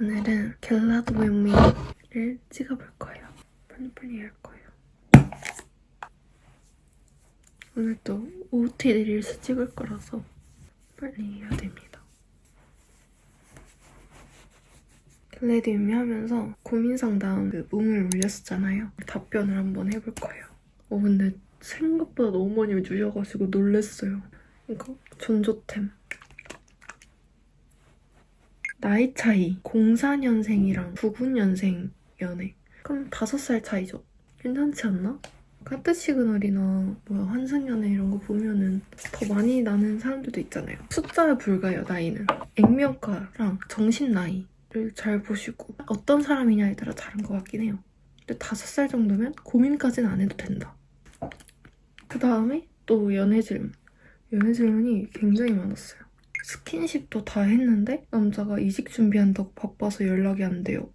오늘은 겟라도 웨미를 찍어볼 거예요. 빨리빨리 할 거예요. 오늘 또 OOTD 릴스 찍을 거라서 빨리 해야 됩니다. 겟레디 웨미 하면서 고민 상담 그 문을 올렸었잖아요. 답변을 한번 해볼 거예요. 어 근데 생각보다 너무 많이 주셔가지고 놀랬어요. 이거 전조템. 나이 차이. 04년생이랑 99년생 연애. 그럼 5살 차이죠? 괜찮지 않나? 카트 시그널이나 뭐야 환승연애 이런 거 보면은 더 많이 나는 사람들도 있잖아요. 숫자에 불과해요 나이는. 액면가랑 정신 나이를 잘 보시고 어떤 사람이냐에 따라 다른 것 같긴 해요. 근데 5살 정도면 고민까지는 안 해도 된다. 그 다음에 또 연애 질문. 연애 질문이 굉장히 많았어요 스킨십도 다 했는데 남자가 이직 준비한다고 바빠서 연락이 안 돼요.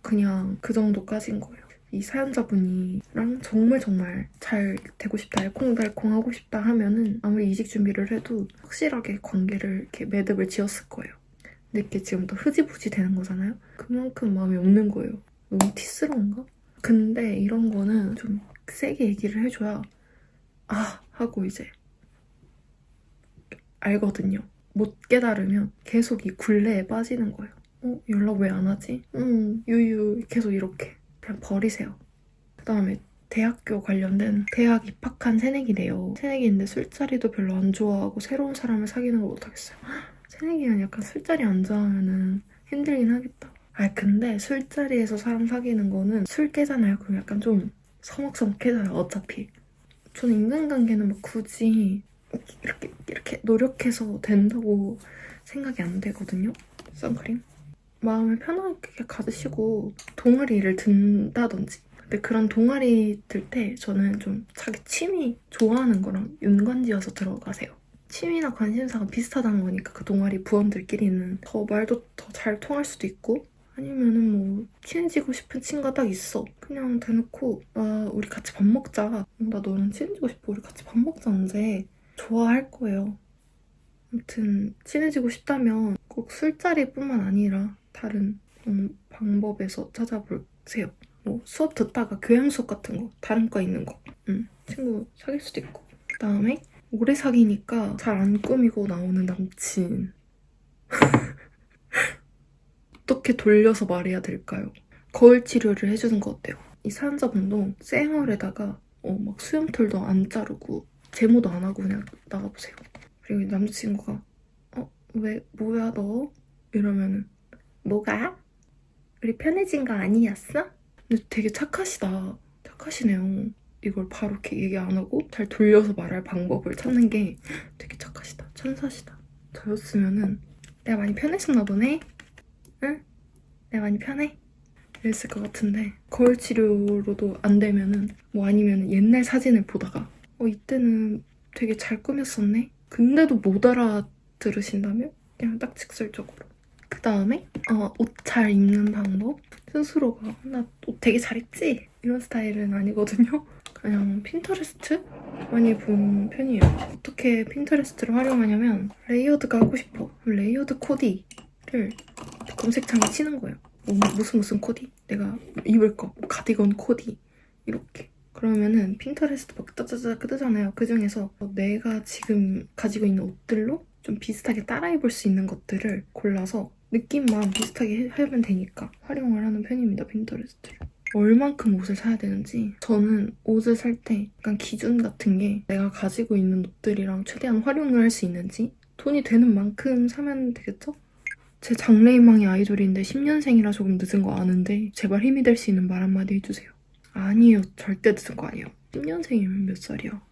그냥 그 정도까지인 거예요. 이 사연자분이랑 정말 정말 잘 되고 싶다, 알콩달콩 하고 싶다 하면은 아무리 이직 준비를 해도 확실하게 관계를 이렇게 매듭을 지었을 거예요. 근데 이게 지금 또 흐지부지 되는 거잖아요? 그만큼 마음이 없는 거예요. 너무 티스러운가? 근데 이런 거는 좀 세게 얘기를 해줘야 아 하고 이제 알거든요. 못 깨달으면 계속 이 굴레에 빠지는 거예요. 어, 연락 왜 안 하지? 음, 유유, 계속 이렇게. 그냥 버리세요. 그 다음에 대학교 관련된 대학 입학한 새내기래요. 새내기인데 술자리도 별로 안 좋아하고 새로운 사람을 사귀는 걸 못하겠어요. 새내기는 약간 술자리 안 좋아하면은 힘들긴 하겠다. 아 근데 술자리에서 사람 사귀는 거는 술 깨잖아요. 그럼 약간 좀 서먹서먹해져요. 어차피. 저는 인간관계는 막 굳이 이렇게 이렇게 노력해서 된다고 생각이 안 되거든요. 선크림. 마음을 편하게 가지시고 동아리를 든다든지. 근데 그런 동아리 들 때 저는 좀 자기 취미 좋아하는 거랑 연관지어서 들어가세요. 취미나 관심사가 비슷하다는 거니까 그 동아리 부원들끼리는 더 말도 더 잘 통할 수도 있고 아니면은 뭐 친해지고 싶은 친구가 딱 있어. 그냥 대놓고 아 우리 같이 밥 먹자. 어, 나 너랑 친해지고 싶어. 우리 같이 밥 먹자 언제. 좋아할 거예요. 아무튼 친해지고 싶다면 꼭 술자리뿐만 아니라 다른 음, 방법에서 찾아보세요. 뭐 수업 듣다가 교양 수업 같은 거, 다른 과 있는 거, 음, 친구 사귈 수도 있고. 그 다음에 오래 사귀니까 잘 안 꾸미고 나오는 남친. 어떻게 돌려서 말해야 될까요? 거울 치료를 해주는 거 어때요? 이 사연자분도 쌩얼에다가 어, 막 수염털도 안 자르고 제모도 안 하고 그냥 나가보세요. 그리고 이 남자친구가 어? 왜 뭐야 너? 이러면은 뭐가? 우리 편해진 거 아니었어? 근데 되게 착하시다. 착하시네요. 이걸 바로 이렇게 얘기 안 하고 잘 돌려서 말할 방법을 찾는 게 되게 착하시다. 천사시다. 저였으면은 내가 많이 편해졌나 보네? 응? 내가 많이 편해? 이랬을 것 같은데 거울 치료로도 안 되면은 뭐 아니면 옛날 사진을 보다가 어 이때는 되게 잘 꾸몄었네? 근데도 못 알아들으신다면? 그냥 딱 직설적으로. 그 다음에 어, 옷 잘 입는 방법. 스스로가 나 옷 되게 잘 입지? 이런 스타일은 아니거든요. 그냥 핀터레스트? 많이 보는 편이에요. 어떻게 핀터레스트를 활용하냐면 레이어드가 하고 싶어. 레이어드 코디를 검색창에 치는 거예요. 뭐, 무슨 무슨 코디? 내가 입을 거. 뭐 가디건 코디. 이렇게 그러면은 핀터레스트 막 따짜짜 뜨잖아요. 그 중에서 내가 지금 가지고 있는 옷들로 좀 비슷하게 따라 입을 수 있는 것들을 골라서 느낌만 비슷하게 하면 되니까 활용을 하는 편입니다. 핀터레스트를. 얼만큼 옷을 사야 되는지 저는 옷을 살 때 약간 기준 같은 게 내가 가지고 있는 옷들이랑 최대한 활용을 할 수 있는지 돈이 되는 만큼 사면 되겠죠? 제 장래희망이 아이돌인데 10년생이라 조금 늦은 거 아는데 제발 힘이 될 수 있는 말 한마디 해주세요. 아니에요. 절대 늦은 거 아니에요. 10년생이면 몇 살이야?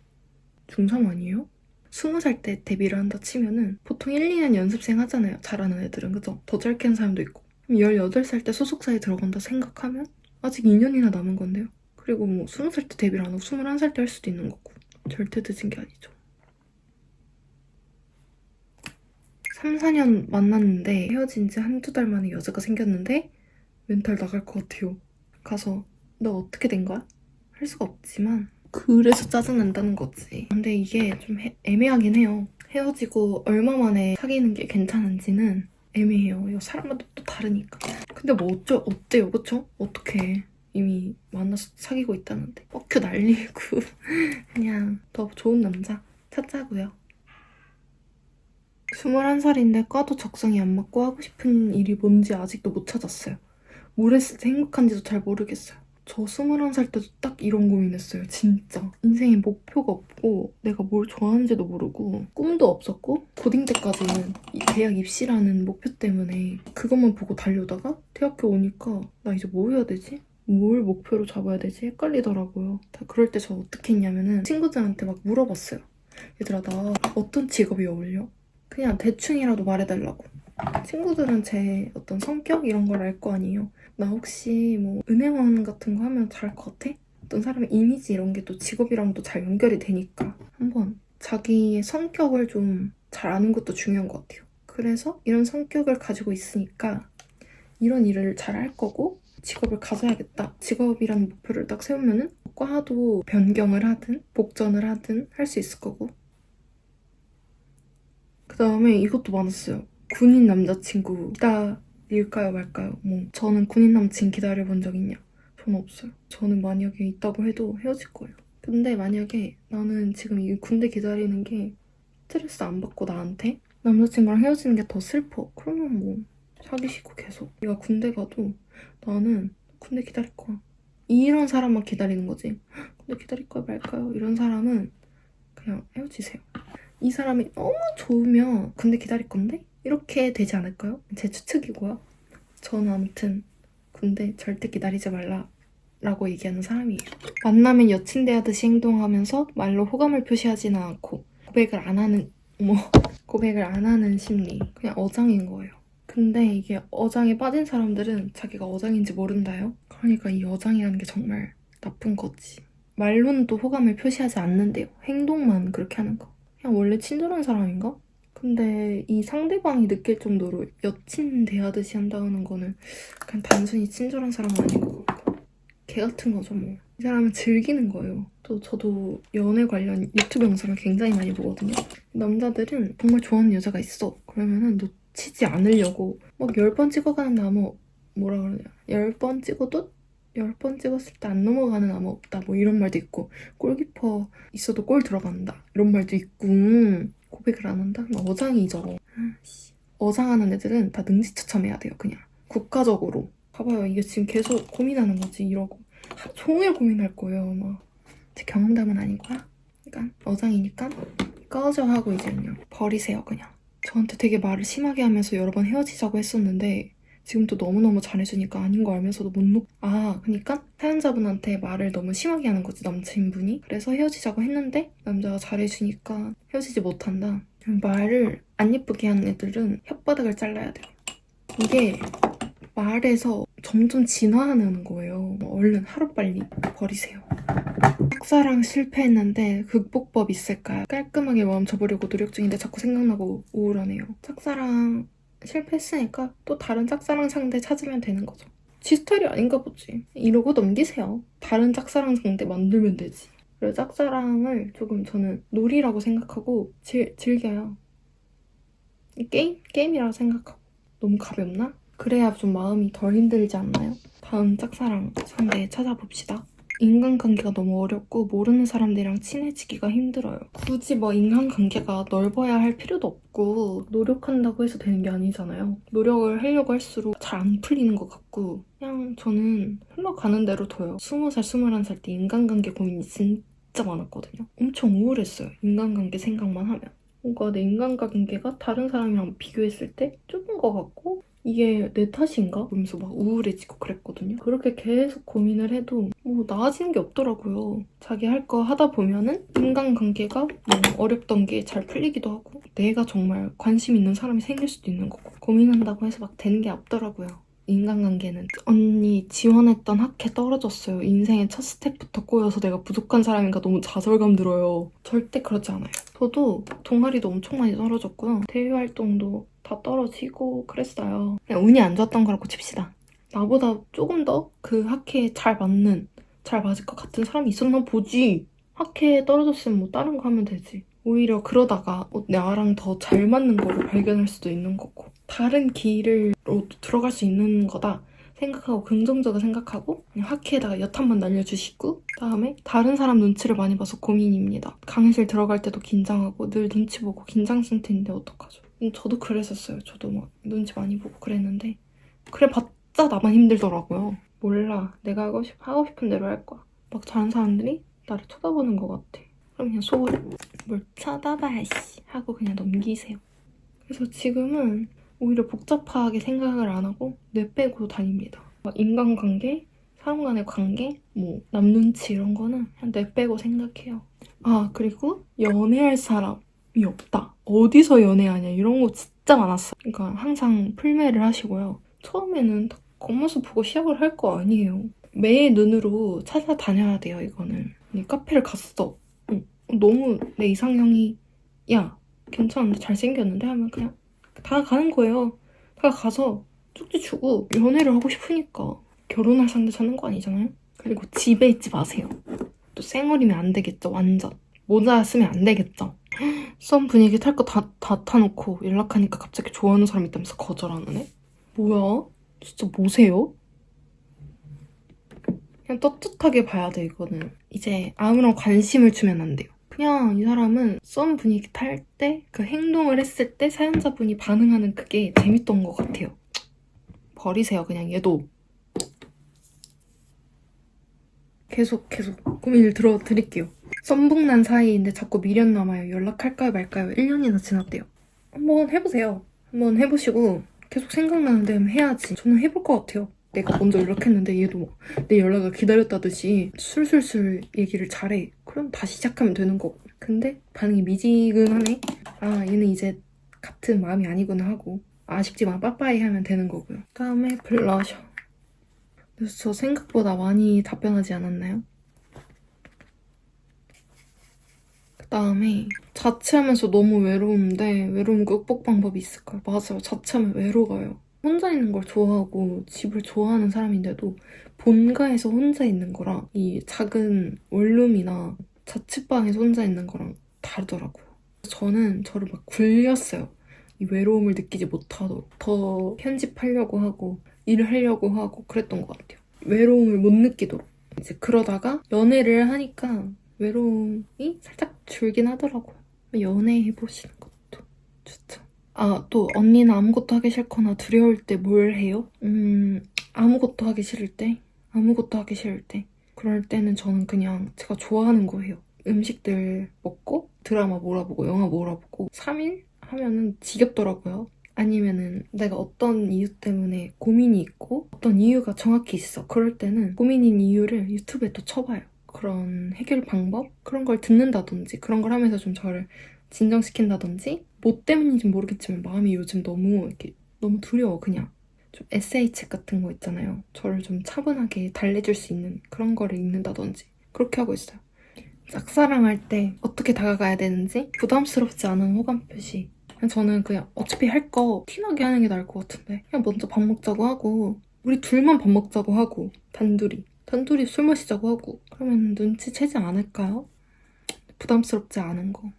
중3 아니에요? 20살 때 데뷔를 한다 치면은 보통 1, 2년 연습생 하잖아요. 잘하는 애들은. 그죠? 더 짧게 한 사람도 있고. 그럼 18살 때 소속사에 들어간다 생각하면 아직 2년이나 남은 건데요. 그리고 뭐 20살 때 데뷔를 안 하고 21살 때 할 수도 있는 거고. 절대 늦은 게 아니죠. 3, 4년 만났는데 헤어진 지 한두 달 만에 여자가 생겼는데 멘탈 나갈 것 같아요. 가서 너 어떻게 된 거야? 할 수가 없지만 그래서 짜증난다는 거지. 근데 이게 좀 해- 애매하긴 해요. 헤어지고 얼마 만에 사귀는 게 괜찮은지는 애매해요. 이거 사람마다 또 다르니까. 근데 뭐 어쩌, 어때요, 그쵸? 어떻게 이미 만나서 사귀고 있다는데. 뻑큐 날리고. 그냥 더 좋은 남자 찾자고요. 21살인데 과도 적성이 안 맞고 하고 싶은 일이 뭔지 아직도 못 찾았어요. 뭘 했을 때 행복한지도 잘 모르겠어요. 저 21살 때도 딱 이런 고민했어요. 진짜. 인생에 목표가 없고 내가 뭘 좋아하는지도 모르고 꿈도 없었고 고딩 때까지는 이 대학 입시라는 목표 때문에 그것만 보고 달려다가 대학교 오니까 나 이제 뭐 해야 되지? 뭘 목표로 잡아야 되지? 헷갈리더라고요. 다 그럴 때 저 어떻게 했냐면은 친구들한테 막 물어봤어요. 얘들아 나 어떤 직업이 어울려? 그냥 대충이라도 말해달라고. 친구들은 제 어떤 성격 이런 걸 알 거 아니에요. 나 혹시 뭐 은행원 같은 거 하면 잘할 것 같아? 어떤 사람의 이미지 이런 게 또 직업이랑도 잘 연결이 되니까 한번 자기의 성격을 좀 잘 아는 것도 중요한 것 같아요. 그래서 이런 성격을 가지고 있으니까 이런 일을 잘 할 거고 직업을 가져야겠다. 직업이라는 목표를 딱 세우면은 과도 변경을 하든 복전을 하든 할 수 있을 거고 그 다음에 이것도 많았어요. 군인 남자친구 기다릴까요 말까요? 뭐 저는 군인 남친 기다려본 적 있냐? 저는 없어요. 저는 만약에 있다고 해도 헤어질 거예요. 근데 만약에 나는 지금 이 군대 기다리는 게 스트레스 안 받고 나한테 남자친구랑 헤어지는 게 더 슬퍼. 그러면 뭐 사귀시고 계속. 내가 군대 가도 나는 군대 기다릴 거야. 이런 사람만 기다리는 거지. 군대 기다릴 거야 말까요? 이런 사람은 그냥 헤어지세요. 이 사람이 너무 좋으면 군대 기다릴 건데? 이렇게 되지 않을까요? 제 추측이고요. 저는 아무튼 군대 절대 기다리지 말라. 라고 얘기하는 사람이에요. 만나면 여친 대하듯이 행동하면서 말로 호감을 표시하지는 않고 고백을 안 하는, 어머, 고백을 안 하는 심리. 그냥 어장인 거예요. 근데 이게 어장에 빠진 사람들은 자기가 어장인지 모른다요? 그러니까 이 어장이라는 게 정말 나쁜 거지. 말로는 또 호감을 표시하지 않는데요. 행동만 그렇게 하는 거. 그냥 원래 친절한 사람인가? 근데 이 상대방이 느낄 정도로 여친 대하듯이 한다는 거는 그냥 단순히 친절한 사람은 아닌 것 같고 개 같은 거죠 뭐. 이 사람은 즐기는 거예요. 또 저도 연애 관련 유튜브 영상을 굉장히 많이 보거든요. 남자들은 정말 좋아하는 여자가 있어. 그러면은 놓치지 않으려고 막 열 번 찍어가는 나무 뭐라 그러냐. 열 번 찍어도 열 번 찍었을 때 안 넘어가는 나무 없다. 뭐 이런 말도 있고 골키퍼 있어도 골 들어간다. 이런 말도 있고 고백을 안 한다? 막 어장이죠. 아씨. 어장하는 애들은 다 능지처참해야 돼요. 그냥 국가적으로. 봐봐요. 이게 지금 계속 고민하는 거지 이러고 하루 종일 고민할 거예요. 막 제 경험담은 아니고요. 그러니까 어장이니까 꺼져 하고 이제 그냥 버리세요. 그냥. 저한테 되게 말을 심하게 하면서 여러 번 헤어지자고 했었는데 지금 또 너무너무 잘해주니까 아닌 거 알면서도 못 놓... 아, 그니까 사연자분한테 말을 너무 심하게 하는 거지, 남친분이. 그래서 헤어지자고 했는데 남자가 잘해주니까 헤어지지 못한다. 말을 안 예쁘게 하는 애들은 혓바닥을 잘라야 돼요. 이게 말에서 점점 진화하는 거예요. 얼른 하루빨리 버리세요. 짝사랑 실패했는데 극복법 있을까요? 깔끔하게 마음 접으려고 노력 중인데 자꾸 생각나고 우울하네요. 짝사랑 실패했으니까 또 다른 짝사랑 상대 찾으면 되는 거죠. 지 스타일이 아닌가 보지. 이러고 넘기세요. 다른 짝사랑 상대 만들면 되지. 그리고 짝사랑을 조금 저는 놀이라고 생각하고 즐, 즐겨요. 이 게임? 게임이라고 생각하고. 너무 가볍나? 그래야 좀 마음이 덜 힘들지 않나요? 다음 짝사랑 상대 찾아봅시다. 인간관계가 너무 어렵고 모르는 사람들이랑 친해지기가 힘들어요. 굳이 뭐 인간관계가 넓어야 할 필요도 없고 노력한다고 해서 되는 게 아니잖아요. 노력을 하려고 할수록 잘 안 풀리는 것 같고 그냥 저는 흘러가는 대로 둬요. 20살, 21살 때 인간관계 고민이 진짜 많았거든요. 엄청 우울했어요. 인간관계 생각만 하면. 뭔가 내 인간관계가 다른 사람이랑 비교했을 때 좁은 것 같고 이게 내 탓인가? 그러면서 막 우울해지고 그랬거든요. 그렇게 계속 고민을 해도 뭐 나아지는 게 없더라고요. 자기 할 거 하다 보면은 인간관계가 뭐 어렵던 게 잘 풀리기도 하고 내가 정말 관심 있는 사람이 생길 수도 있는 거고 고민한다고 해서 막 되는 게 없더라고요. 인간관계는 언니 지원했던 학회 떨어졌어요. 인생의 첫 스텝부터 꼬여서 내가 부족한 사람인가 너무 좌절감 들어요. 절대 그렇지 않아요. 저도 동아리도 엄청 많이 떨어졌고요. 대외 활동도 다 떨어지고 그랬어요. 그냥 운이 안 좋았던 거라고 칩시다. 나보다 조금 더 그 학회에 잘 맞는, 잘 맞을 것 같은 사람이 있었나 보지. 학회에 떨어졌으면 뭐 다른 거 하면 되지. 오히려 그러다가 어, 나랑 더 잘 맞는 거를 발견할 수도 있는 거고 다른 길로 들어갈 수 있는 거다 생각하고 긍정적으로 생각하고 그냥 한번 날려주시고 그다음에 다른 사람 눈치를 많이 봐서 고민입니다. 강의실 들어갈 때도 긴장하고 늘 눈치 보고 긴장 상태인데 어떡하죠? 음, 저도 그랬었어요. 저도 막 눈치 많이 보고 그랬는데 그래 봤자 나만 힘들더라고요. 몰라. 내가 하고, 싶, 하고 싶은 대로 할 거야. 막 다른 사람들이 나를 쳐다보는 것 같아. 그럼 그냥 소홀히 뭘 쳐다봐 씨 하고 그냥 넘기세요. 그래서 지금은 오히려 복잡하게 생각을 안 하고 뇌 빼고 다닙니다. 막 인간관계, 사람 간의 관계, 뭐 남 눈치 이런 거는 그냥 뇌 빼고 생각해요. 아 그리고 연애할 사람이 없다. 어디서 연애하냐 이런 거 진짜 많았어. 그러니까 항상 풀매를 하시고요. 처음에는 딱 겉모습 보고 시작을 할 거 아니에요. 매의 눈으로 찾아다녀야 돼요 이거는. 카페를 갔어. 어, 너무 내 이상형이 야 괜찮은데 잘생겼는데 하면 그냥 다 가는 거예요. 다 가서 쪽지 주고 연애를 하고 싶으니까 결혼할 상대 찾는 거 아니잖아요. 그리고 집에 있지 마세요. 또 쌩얼이면 안 되겠죠 완전. 모자 쓰면 안 되겠죠. 썸 분위기 탈 거 다 다 타놓고 연락하니까 갑자기 좋아하는 사람 있다면서 거절하는 애? 뭐야? 진짜 뭐세요? 그냥 떳떳하게 봐야 돼 이거는. 이제 아무런 관심을 주면 안 돼요. 그냥 이 사람은 썸 분위기 탈 때 그 행동을 했을 때 사연자분이 반응하는 그게 재밌던 것 같아요. 버리세요 그냥 얘도. 계속 계속 고민을 들어드릴게요. 썸북난 사이인데 자꾸 미련 남아요. 연락할까요 말까요? 1년이나 지났대요. 한번 해보세요. 한번 해보시고 계속 생각나는데 해야지. 저는 해볼 것 같아요. 내가 먼저 연락했는데 얘도 막내 연락을 기다렸다듯이 술술술 얘기를 잘해. 그럼 다시 시작하면 되는 거고. 근데 반응이 미지근하네. 아 얘는 이제 같은 마음이 아니구나 하고 아쉽지만 빠빠이 하면 되는 거고요. 다음에 블러셔. 그래서 저 생각보다 많이 답변하지 않았나요? 그 다음에 자취하면서 너무 외로운데 외로움 극복 방법이 있을까요? 맞아요. 자취하면 외로워요. 혼자 있는 걸 좋아하고 집을 좋아하는 사람인데도 본가에서 혼자 있는 거랑 이 작은 원룸이나 자취방에서 혼자 있는 거랑 다르더라고요. 저는 저를 막 굴렸어요. 이 외로움을 느끼지 못하도록 더 편집하려고 하고 일을 하려고 하고 그랬던 것 같아요. 외로움을 못 느끼도록. 이제 그러다가 연애를 하니까 외로움이 살짝 줄긴 하더라고요. 연애해보시는 것도 추천. 아, 또 언니는 아무것도 하기 싫거나 두려울 때 뭘 해요? 음, 아무것도 하기 싫을 때? 아무것도 하기 싫을 때. 그럴 때는 저는 그냥 제가 좋아하는 거 해요. 음식들 먹고 드라마 몰아보고 영화 몰아보고 3일 하면은 지겹더라고요. 아니면은 내가 어떤 이유 때문에 고민이 있고 어떤 이유가 정확히 있어. 그럴 때는 고민인 이유를 유튜브에 또 쳐봐요. 그런 해결 방법? 그런 걸 듣는다든지 그런 걸 하면서 좀 저를 진정시킨다든지 뭐 때문인지 모르겠지만 마음이 요즘 너무 이렇게 너무 두려워 그냥. 좀책 같은 거 있잖아요. 저를 좀 차분하게 달래줄 수 있는 그런 거를 읽는다든지 그렇게 하고 있어요. 짝사랑할 때 어떻게 다가가야 되는지 부담스럽지 않은 호감 표시. 저는 그냥 어차피 할 거 티나게 하는 게 나을 것 같은데 그냥 먼저 밥 먹자고 하고 우리 둘만 밥 먹자고 하고 단둘이. 단둘이 술 마시자고 하고 그러면 눈치채지 않을까요? 부담스럽지 않은 거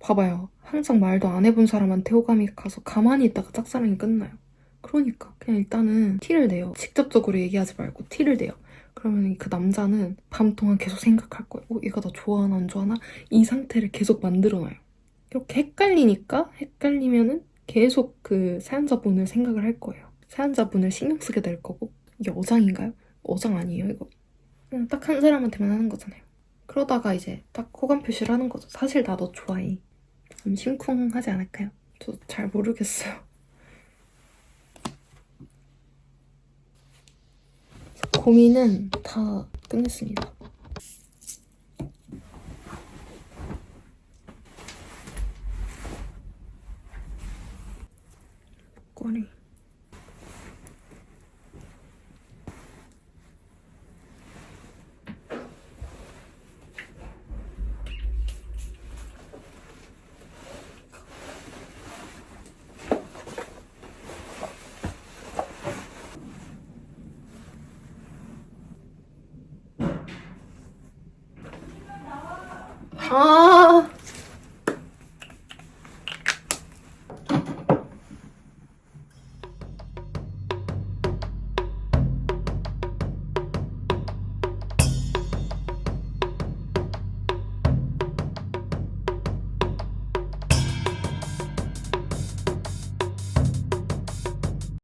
봐봐요. 항상 말도 안 해본 사람한테 호감이 가서 가만히 있다가 짝사랑이 끝나요. 그러니까 그냥 일단은 티를 내요. 직접적으로 얘기하지 말고 티를 내요. 그러면 그 남자는 밤 동안 계속 생각할 거예요. 어, 얘가 나 좋아하나 안 좋아하나? 이 상태를 계속 만들어놔요. 이렇게 헷갈리니까 헷갈리면은 계속 그 사연자분을 생각을 할 거예요. 사연자분을 신경 쓰게 될 거고 이게 어장인가요? 어장 아니에요 이거. 그냥 딱 한 사람한테만 하는 거잖아요. 그러다가 이제 딱 호감 표시를 하는 거죠. 사실 나 너 좋아해. 좀 심쿵하지 않을까요? 저 잘 모르겠어요. 고민은 다 끝냈습니다. 꼬리. 아